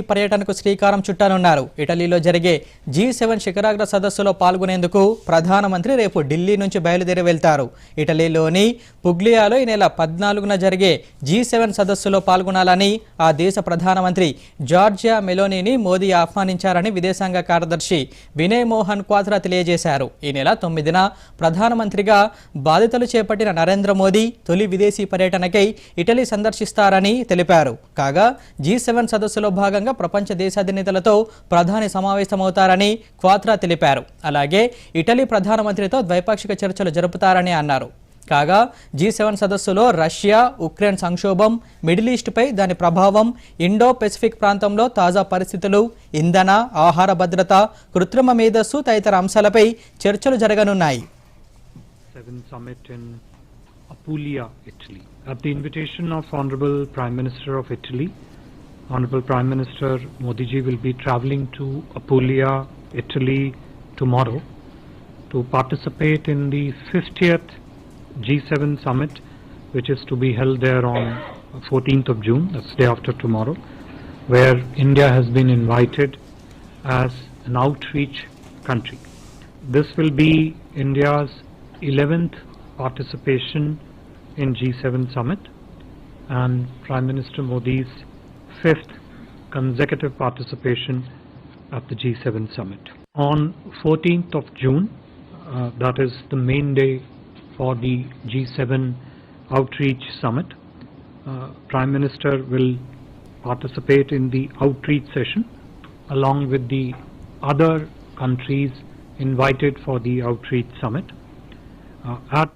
పర్యటనకు శ్రీకారం చుట్టానున్నారు ఇటలీలో జరిగే జీ సెవెన్ శిఖరాగ్ర సదస్సులో పాల్గొనేందుకు ప్రధానమంత్రి రేపు ఢిల్లీ నుంచి బయలుదేరి వెళ్తారు. ఇటలీలోని పుగ్లియాలో ఈ నెల పద్నాలుగున జరిగే జీ సెవెన్ సదస్సులో పాల్గొనాలని ఆ దేశ ప్రధానమంత్రి జార్జియా మెలోనీని మోదీ ఆహ్వానించారని విదేశాంగ కార్యదర్శి వినయ్ మోహన్ క్వాత్రా తెలియజేశారు. ఈ నెల తొమ్మిదిన ప్రధానమంత్రిగా బాధితులు చేపట్టిన నరేంద్ర మోదీ తొలి విదేశీ పర్యటనకై ఇటలీ సందర్శిస్తారని తెలిపారు. కాగా జీ సెవెన్ సదస్సులో భాగంగా ప్రపంచ దేశాధినేతలతో ప్రధాని సమావేశమవుతారని క్వాత్రా తెలిపారు. అలాగే ఇటలీ ప్రధానమంత్రితో ద్వైపాక్షిక చర్చలు జరుపుతారని అన్నారు. కాగా జీ సెవెన్ సదస్సులో రష్యా ఉక్రెయిన్ సంక్షోభం మిడిల్ ఈస్ట్పై దాని ప్రభావం ఇండో పెసిఫిక్ ప్రాంతంలో తాజా పరిస్థితులు ఇంధన ఆహార భద్రత కృత్రిమ మేధస్సు తదితర అంశాలపై చర్చలు జరగనున్నాయి. Apulia, Italy. At the invitation of Honorable Prime Minister of Italy, Honorable Prime Minister Modi ji will be traveling to Apulia, Italy tomorrow to participate in the 50th G7 summit, which is to be held there on 14th of June, that's day after tomorrow, where India has been invited as an outreach country. This will be India's 11th participation in G7 summit and Prime Minister Modi's fifth consecutive participation at the G7 summit. On 14th of June, uh, that is the main day for the G7 outreach summit, uh, Prime Minister will participate in the outreach session along with the other countries invited for the outreach summit. Uh, at